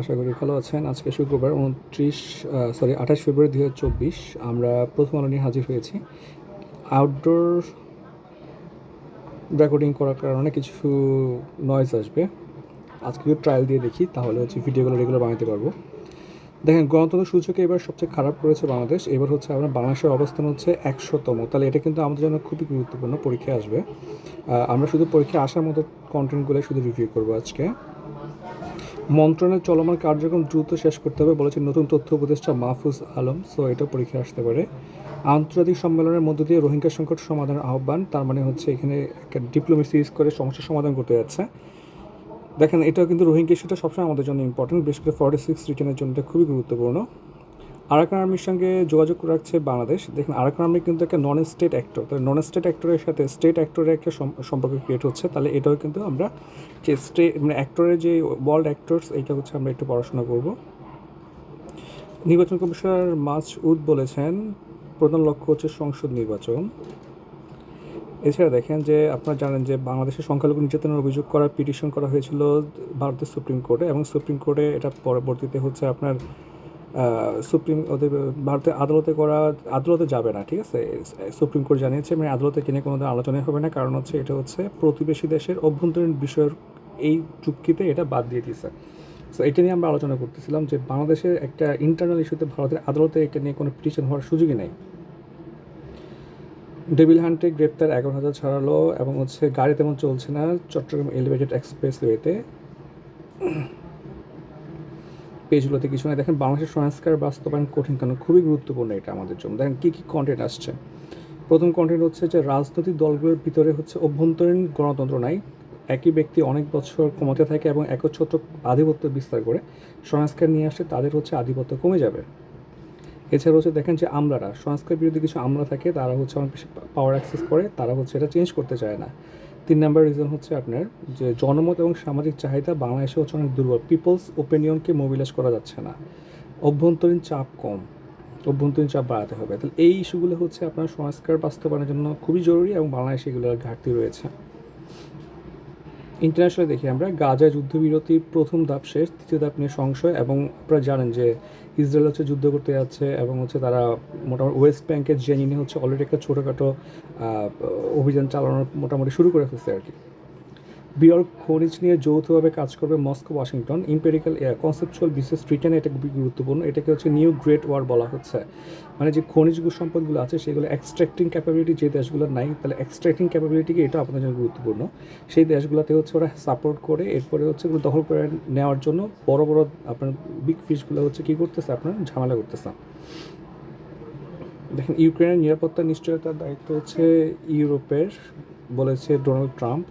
আশা করি ভালো আছেন। আজকে শুক্রবার উনত্রিশ সরি আঠাশ ফেব্রুয়ারি দুই চব্বিশ। আমরা প্রথম আলো নিয়ে হাজির হয়েছি। আউটডোর রেকর্ডিং করার কারণে কিছু নয়েজ আসবে। আজকে যদি ট্রায়াল দিয়ে দেখি, তাহলে হচ্ছে ভিডিওগুলো রেগুলার বানাতে পারব। দেখেন, গণতন্ত্র সূচকে এবার সবচেয়ে খারাপ করেছে বাংলাদেশ। এবার হচ্ছে আমরা বাংলাদেশের অবস্থান হচ্ছে একশোতম। তাহলে এটা কিন্তু আমাদের জন্য খুবই গুরুত্বপূর্ণ পরীক্ষা আসবে। আমরা শুধু পরীক্ষা আসার মতো কন্টেন্টগুলো শুধু রিভিউ করব আজকে। মন্ত্রণের চলমান কার্যক্রম দ্রুত শেষ করতে হবে বলেছেন নতুন তথ্য উপদেষ্টা মাহফুজ আলম। সো এটা পরীক্ষা আসতে পারে। আন্তর্জাতিক সম্মেলনের মধ্য দিয়ে রোহিঙ্গা সংকট সমাধানের আহ্বান, তার মানে হচ্ছে এখানে একটা ডিপ্লোমেসি ইউজ করে সমস্যার সমাধান করতে যাচ্ছে। দেখেন এটা কিন্তু রোহিঙ্গা ইস্যুটা সবসময় আমাদের জন্য ইম্পর্টেন্ট বিশেষ করে ফর্টি সিক্স রিজনের জন্য খুবই গুরুত্বপূর্ণ। আরাকান আর্মির সঙ্গে যোগাযোগ রাখছে বাংলাদেশ। দেখেন আরাকান আর্মি কিন্তু একটা নন স্টেট অ্যাক্টর তাহলে নন স্টেট অ্যাক্টরের সাথে স্টেট অ্যাক্টরের একটা সম- সম্পর্ক ক্রিয়েট হচ্ছে। তাহলে এটাও কিন্তু আমরা যে স্টেট মানে অ্যাক্টরের যে ওয়ার্ল্ড অ্যাক্টরস এইটা হচ্ছে আমরা একটু পড়াশোনা করব। নির্বাচন কমিশনার মাস উদ বলেছেন, প্রধান লক্ষ্য হচ্ছে সংসদ নির্বাচন। এছাড়া দেখেন যে, আপনারা জানেন যে বাংলাদেশের সংখ্যালঘু নির্যাতনের অভিযোগ করার পিটিশন করা হয়েছিল ভারতের সুপ্রিম কোর্টে এবং সুপ্রিম কোর্টে এটা পরবর্তীতে হচ্ছে আপনার সুপ্রিম ওদের ভারতের আদালতে করা আদালতে যাবে না, ঠিক আছে? সুপ্রিম কোর্ট জানিয়েছে মানে আদালতে কিনে কোনো আলোচনাই হবে না, কারণ হচ্ছে এটা হচ্ছে প্রতিবেশী দেশের অভ্যন্তরীণ বিষয়ের এই চুক্তিতে এটা বাদ দিয়ে দিয়েছে। সো এটা নিয়ে আমরা আলোচনা করতেছিলাম যে বাংলাদেশের একটা ইন্টারনাল ইস্যুতে ভারতের আদালতে এটা নিয়ে কোনো পিটিশন হওয়ার সুযোগই নেই। ডেভিল হান্টে গ্রেপ্তার এগারো হাজার ছাড়ালো এবং হচ্ছে গাড়ি তেমন চলছে না, চট্টগ্রাম এলিভেটেড এক্সপ্রেস ওয়েতে পেজগুলোতে কিছু না, দেখেন বাংলাদেশের সংস্কার বাস্তবায়ন কঠিন কারণ খুবই গুরুত্বপূর্ণ এটা আমাদের জন্য। দেখেন কী কী কন্টেন্ট আসছে? প্রথম কন্টেন্ট হচ্ছে যে রাজনৈতিক দলগুলোর ভিতরে হচ্ছে অভ্যন্তরীণ গণতন্ত্র নাই। একই ব্যক্তি অনেক বছর ক্ষমতা থাকে এবং একচ্ছত্র আধিপত্য বিস্তার করে সংস্কার নিয়ে আসলে তাদের হচ্ছে আধিপত্য কমে যাবে। এছাড়া হচ্ছে দেখেন যে আমলারা, সংস্কার বিরোধী কিছু আমলা থাকে, তারা হচ্ছে অনেক বেশি পাওয়ার অ্যাক্সেস করে, তারা হচ্ছে এটা চেঞ্জ করতে চায় না। তিন নাম্বার রিজন হচ্ছে আপনার যে জনমত এবং সামাজিক চাহিদা বাংলাদেশে হচ্ছে অনেক দুর্বল। পিপলস ওপিনিয়নকে মোবিলাইজ করা যাচ্ছে না। অভ্যন্তরীণ চাপ কম। অভ্যন্তরীণ চাপ বাড়াতে হবে। তাহলে এই ইস্যুগুলো হচ্ছে আপনার সংস্কার বাস্তবায়নের জন্য খুবই জরুরি এবং বাংলাদেশে এগুলোর ঘাটতি রয়েছে। ইন্টারন্যাশনাল দেখি আমরা, গাজা যুদ্ধবিরতির প্রথম ধাপ শেষ, তৃতীয় ধাপ নিয়ে সংশয় এবং আপনারা জানেন যে ইসরায়েল হচ্ছে যুদ্ধ করতে যাচ্ছে এবং হচ্ছে তারা মোটামুটি ওয়েস্ট ব্যাংকের জেনিনে হচ্ছে অলরেডি একটা ছোটোখাটো অভিযান চালানোর মোটামুটি শুরু করে ফেলছে আর কি। বিরল খনিজ নিয়ে যৌথভাবে কাজ করবে মস্কো, ওয়াশিংটন। ইম্পেরিক্যাল কনসেপচুয়াল বিশেষ রিটার্ন এটা খুবই গুরুত্বপূর্ণ। এটাকে হচ্ছে নিউ গ্রেট ওয়ার বলা হচ্ছে। মানে যে খনিজ সম্পদগুলো আছে, সেগুলো এক্সট্রাক্টিং ক্যাপাবিলিটি যে দেশগুলো নাই, তাহলে এক্সট্রাক্টিং ক্যাপাবিলিটিকে এটা আপনাদের জন্য গুরুত্বপূর্ণ। সেই দেশগুলোতে হচ্ছে ওরা সাপোর্ট করে, এরপরে হচ্ছে ওগুলো দখল করে নেওয়ার জন্য বড় বড় আপনার বিগ ফিশগুলো হচ্ছে কী করতেছে আপনার? ঝামেলা করতেছে। দেখেন, ইউক্রেনের নিরাপত্তা নিশ্চয়তার দায়িত্ব হচ্ছে ইউরোপের, বলেছে ডোনাল্ড ট্রাম্প।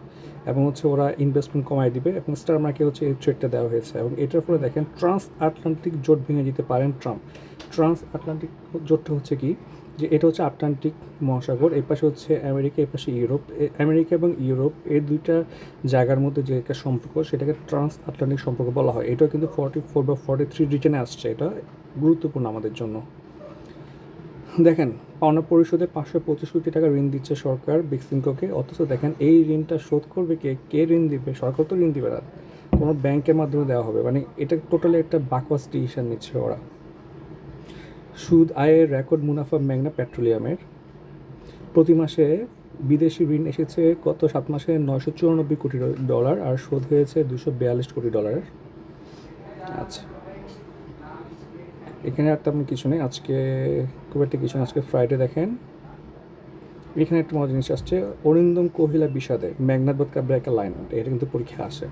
এবং হচ্ছে ওরা ইনভেস্টমেন্ট কমায় দিবে এবং স্টার মার্কে হচ্ছে এই ট্রেডটা দেওয়া হয়েছে। এবং এটার ফলে দেখেন ট্রান্স আটলান্টিক জোট ভেঙে দিতে পারেন ট্রাম্প। ট্রান্স আটলান্টিক জোটটা হচ্ছে কি? যে এটা হচ্ছে আটলান্টিক মহাসাগর এই পাশে হচ্ছে আমেরিকা এই পাশে ইউরোপ। আমেরিকা এবং ইউরোপ এই দুইটা জায়গার মধ্যে যে একটা সম্পর্ক, সেটাকে ট্রান্স আটলান্টিক সম্পর্ক বলা হয়। এটাও কিন্তু ফর্টি ফোর বা ফর্টি থ্রি রিজনে আসছে। এটা গুরুত্বপূর্ণ আমাদের জন্য। দেখেন, পাওনা পরিশোধে পাঁচশো পঁচিশ কোটি টাকা ঋণ দিচ্ছে সরকার বিক্সিমকোকে। অথচ দেখেন, এই ঋণটা শোধ করবে কে? কে ঋণ দিবে? সরকার তো ঋণ দিবে না। কোনো ব্যাংকের মাধ্যমে দেওয়া হবে। মানে এটা টোটালি একটা বাকওয়াস ডিসিশন নিচ্ছে ওরা। সুদ আয়ের রেকর্ড মুনাফা ম্যাগনা পেট্রোলিয়ামের। প্রতি মাসে বিদেশি ঋণ এসেছে গত সাত মাসে নয়শো চুরানব্বই কোটি ডলার আর শোধ হয়েছে দুশো বিয়াল্লিশ কোটি ডলারের। আচ্ছা। এখানে আর তেমন কিছু নেই। আজকে খুব একটা কিছু আজকে ফ্রাইডে দেখেন। এখানে একটা মজার জিনিস আসছে। অরিন্দম কোহিলা বিষাদে ম্যাগনাথ বোধকা ব্রেক লাইন এটা কিন্তু পরীক্ষা আসে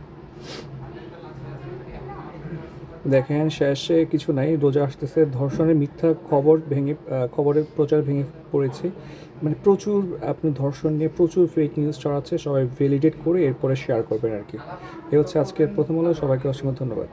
দেখেন, শেষে কিছু নাই। রোজা আসতেছে। ধর্ষণের মিথ্যা খবর ভেঙে খবরের প্রচার ভেঙে পড়েছে। মানে প্রচুর আপনি ধর্ষণ নিয়ে প্রচুর ফেক নিউজ ছড়াচ্ছে। সবাই ভ্যালিডেট করে এরপরে শেয়ার করবেন আর কি। এ হচ্ছে আজকের প্রথম আলো। সবাইকে অসংখ্য ধন্যবাদ।